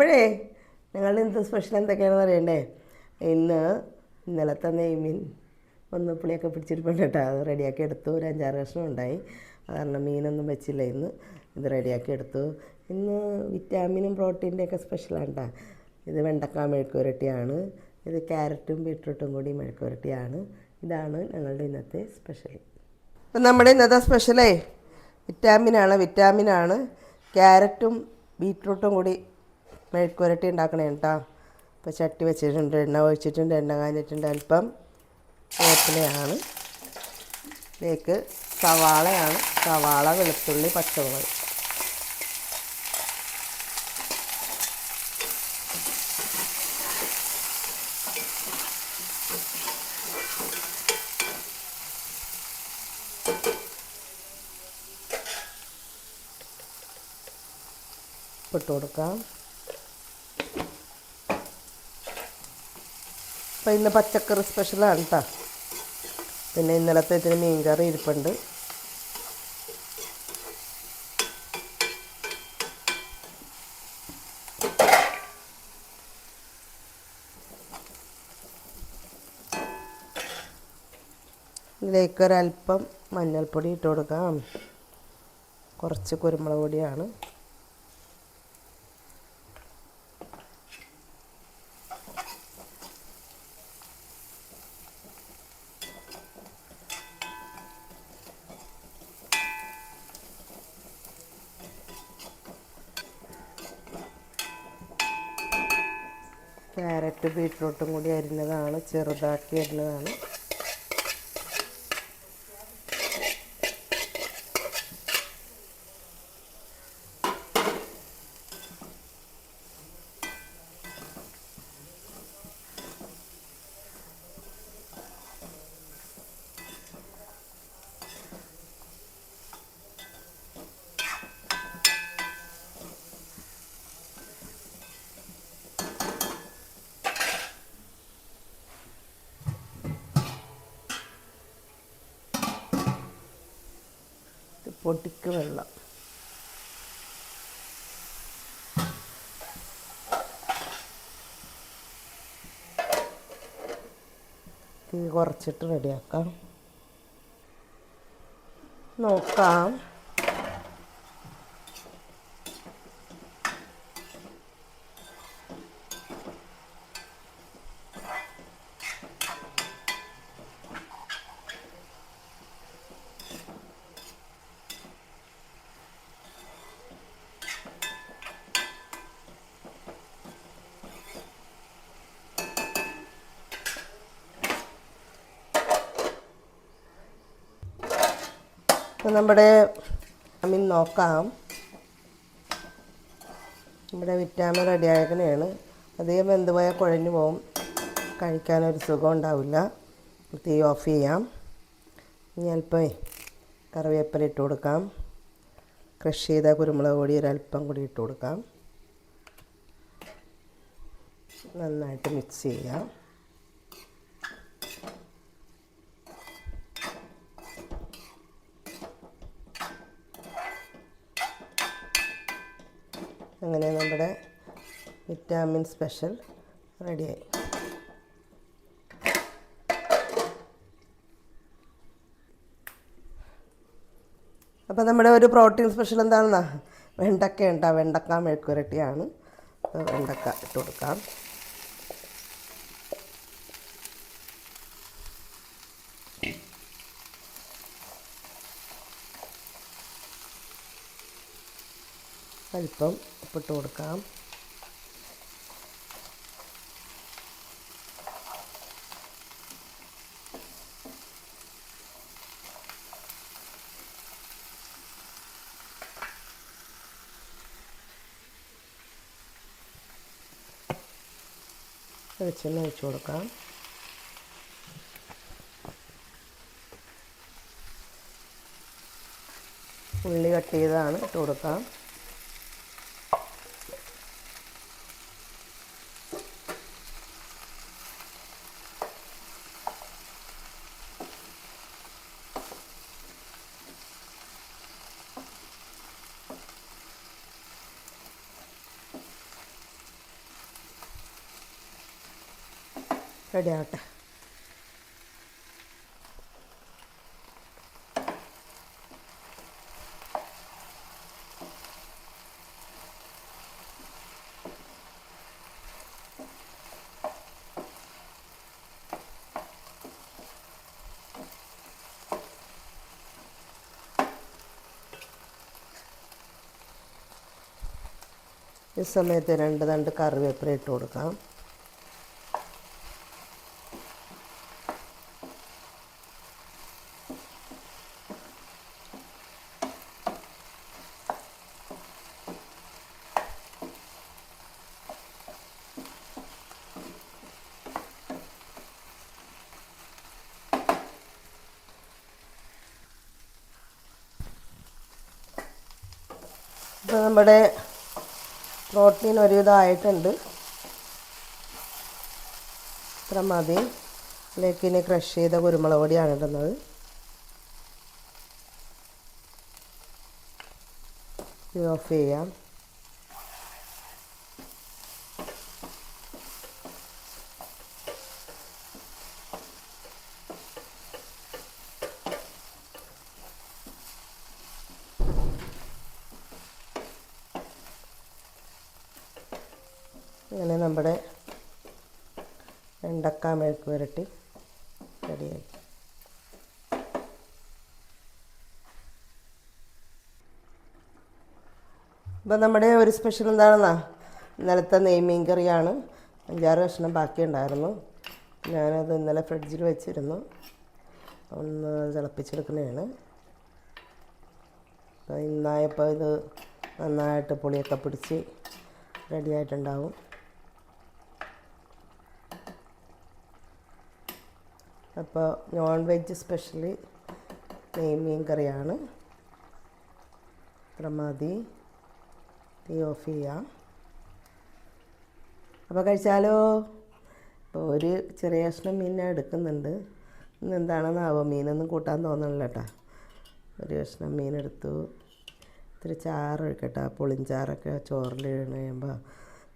അപ്പോഴേ ഞങ്ങളുടെ ഇന്നത്തെ സ്പെഷ്യൽ എന്തൊക്കെയാണെന്ന് അറിയണ്ടേ? ഇന്ന് ഇന്നലത്തെ നെയ്മീൻ ഒന്ന് പുളിയൊക്കെ പിടിച്ചിരിപ്പുണ്ട് കേട്ടോ. അത് റെഡിയാക്കി എടുത്തു. ഒരു അഞ്ചാറ് കഷ്ണം ഉണ്ടായി. കാരണം മീനൊന്നും വെച്ചില്ല ഇന്ന്. ഇത് റെഡിയാക്കി എടുത്തു. ഇന്ന് വിറ്റാമിനും പ്രോട്ടീന്റെ ഒക്കെ സ്പെഷ്യലാണ് കേട്ടോ ഇത് വെണ്ടക്ക മെഴുക്കുരട്ടിയാണ് ഇത് ക്യാരറ്റും ബീട്രൂട്ടും കൂടി മെഴുക്കുരട്ടിയാണ് ഇതാണ് ഞങ്ങളുടെ ഇന്നത്തെ സ്പെഷ്യൽ അപ്പം നമ്മുടെ ഇന്നത്തെ സ്പെഷ്യലേ വിറ്റാമിനാണ് വിറ്റാമിനാണ്. ക്യാരറ്റും ബീട്രൂട്ടും കൂടി മെഴുക്കുരട്ടി ഉണ്ടാക്കണേ കേട്ടോ ഇപ്പോൾ ചട്ടി വെച്ചിട്ടുണ്ട് എണ്ണ ഒഴിച്ചിട്ടുണ്ട് എണ്ണ കാഞ്ഞിട്ടുണ്ട്. അല്പം വേപ്പിലയാണ്. ഇതിലേക്ക് സവാളയാണ്. സവാള വെളുത്തുള്ളി പച്ചമുളക്. ഇട്ട് കൊടുക്കാം. അപ്പം ഇന്ന് പച്ചക്കറി സ്പെഷ്യലാണ് കേട്ടോ പിന്നെ ഇന്നലത്തെ ഇതിന് മീൻകറി ഇരിപ്പുണ്ട്. ഇതിലേക്ക് ഒരല്പം മഞ്ഞൾപ്പൊടി ഇട്ട് കൊടുക്കാം. കുറച്ച് കുരുമുളക് പൊടിയാണ്. ക്യാരറ്റ് ബീറ്റ്റൂട്ടും കൂടി അരിഞ്ഞതാണ് ചെറുതാക്കി അരിഞ്ഞതാണ് ഇത് പൊടിക്ക് വെള്ളം. തീ കുറച്ചിട്ട് റെഡിയാക്കാം നോക്കാം ഇപ്പം നമ്മുടെ വിറ്റാമിൻ നോക്കാം. നമ്മുടെ വിറ്റാമിൻ റെഡി ആയതിനെയാണ് അധികം വെന്ത് പോയാൽ കുഴഞ്ഞു പോകും കഴിക്കാനൊരു സുഖം ഉണ്ടാവില്ല. തീ ഓഫ് ചെയ്യാം. ഇനി അല്പം കറിവേപ്പില ഇട്ട് കൊടുക്കാം. ക്രഷ് ചെയ്ത കുരുമുളക് പൊടി ഒരല്പം കൂടി ഇട്ട് കൊടുക്കാം. നന്നായിട്ട് മിക്സ് ചെയ്യാം. അങ്ങനെ നമ്മുടെ വിറ്റാമിൻ സ്പെഷ്യൽ റെഡിയായി. അപ്പോൾ നമ്മുടെ ഒരു പ്രോട്ടീൻ സ്പെഷ്യൽ എന്താണെന്നാ? വെണ്ടക്ക ഉണ്ടാ. വെണ്ടക്ക മെഴുക്കുരട്ടിയാണ് വെണ്ടക്ക ഇട്ട് കൊടുക്കാം. അല്പം ഉപ്പിട്ട് കൊടുക്കാം. വെളിച്ചെണ്ണ ഒഴിച്ചു കൊടുക്കാം. ഉള്ളി കട്ട് ചെയ്തതാണ് ഇട്ട് കൊടുക്കാം. റെഡി ആവട്ടെ ഈ സമയത്ത് രണ്ട് തണ്ട് കറിവേപ്പില ഇട്ട് കൊടുക്കാം. ഇപ്പോൾ നമ്മുടെ പ്രോട്ടീൻ ഒരുവിധമായിട്ടുണ്ട്. ഇത്ര മതി. ഇതിലേക്ക് ഇനി ക്രഷ് ചെയ്ത കുരുമുളക് പൊടിയാണ് ഇടുന്നത്. ഇത് ഓഫ് ചെയ്യാം അങ്ങനെ നമ്മുടെ വെണ്ടക്ക മെഴുക്ക് പുരട്ടി റെഡിയായി. ഇപ്പം നമ്മുടെ ഒരു സ്പെഷ്യൽ എന്താണെന്നാ? ഇന്നലത്തെ നെയ്മീൻ കറിയാണ്. അഞ്ചാറ് കഷ്ണം ബാക്കിയുണ്ടായിരുന്നു. ഞാനത് ഇന്നലെ ഫ്രിഡ്ജിൽ വെച്ചിരുന്നു. ഒന്ന് തിളപ്പിച്ചെടുക്കുന്നതാണ്. ഇന്നായപ്പോൾ ഇത് നന്നായിട്ട് പുളിയൊക്കെ പിടിച്ച് റെഡിയായിട്ടുണ്ടാവും അപ്പോൾ നോൺ വെജ് സ്പെഷ്യലി നെയ്മീൻ കറിയാണ്. ഇത്ര മതി. തീ ഓഫ് ചെയ്യാം. അപ്പോൾ കഴിച്ചാലോ? ഇപ്പോൾ ഒരു ചെറിയ കഷ്ണം മീൻ ഞാൻ എടുക്കുന്നുണ്ട്. ഇന്ന് എന്താണെന്നാവോ മീനൊന്നും കൂട്ടാൻ തോന്നണില്ല കേട്ടോ. ഒരു കഷ്ണം മീൻ എടുത്തു. ഇത്തിരി ചാറ് ഒഴിക്കട്ടെ. പുളിഞ്ചാറൊക്കെ ചോറിൽ കഴിയുമ്പോൾ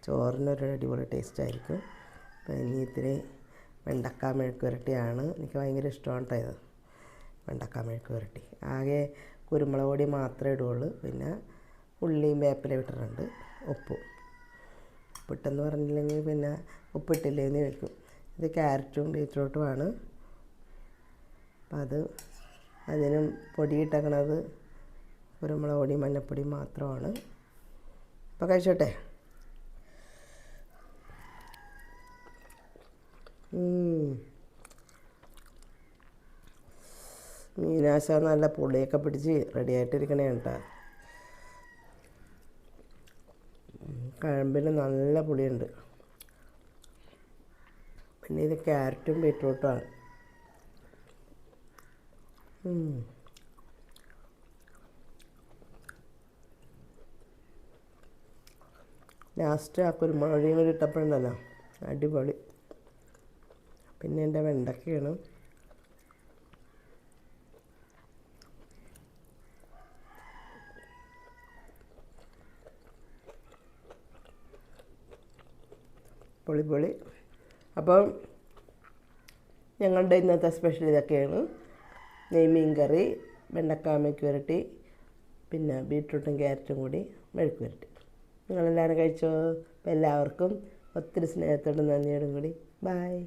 ചോറിനൊരു അടിപൊളി ടേസ്റ്റ് ആയിരിക്കും. അപ്പോൾ ഇനി ഇത്തിരി വെണ്ടക്ക മെഴുക്ക് പുരട്ടിയാണ് എനിക്ക് ഭയങ്കര ഇഷ്ടമാണ് കേട്ടോ ഇത്. വെണ്ടക്ക മെഴുക്ക് പുരട്ടി ആകെ കുരുമുളക് പൊടി മാത്രമേ ഇടുകയുള്ളൂ. പിന്നെ ഉള്ളിയും വേപ്പില ഇട്ടിട്ടുണ്ട്. ഉപ്പും. ഉപ്പിട്ടെന്ന് പറഞ്ഞില്ലെങ്കിൽ പിന്നെ ഉപ്പിട്ടില്ലേന്ന് ചോദിക്കും. ഇത് ക്യാരറ്റും ബീറ്റ്റൂട്ടുമാണ് അപ്പം അത് അതിനും പൊടിയിട്ടേക്കണത് കുരുമുളക് പൊടി മഞ്ഞൾപ്പൊടി മാത്രമാണ്. അപ്പോൾ കഴിച്ചോട്ടെ. മീനാശ നല്ല പുളിയൊക്കെ പിടിച്ച് റെഡിയായിട്ടിരിക്കണേ കേട്ടോ. കഴമ്പിന് നല്ല പുളിയുണ്ട്. പിന്നെ ഇത് ക്യാരറ്റും ബീറ്റ്റൂട്ടുമാണ്. ലാസ്റ്റ് ആ കുരുമുളകും കൂടി ഇട്ടപ്പോഴുണ്ടല്ലോ. അടിപൊളി. പിന്നെ എന്റെ വെണ്ടക്കയാണ്. പൊളി പൊളി. അപ്പം ഞങ്ങളുടെ ഇന്നത്തെ സ്പെഷ്യൽ ഇതൊക്കെയാണ്. നെയ്മീൻ കറി വെണ്ടക്കാമയ്ക്ക് വരട്ടി പിന്നെ ബീട്രൂട്ടും ക്യാരറ്റും കൂടി മെഴുക്ക് വരട്ടി. നിങ്ങളെല്ലാവരും കഴിച്ചോ? എല്ലാവർക്കും ഒത്തിരി സ്നേഹത്തോടും നന്ദിയോടും കൂടി. ബായ്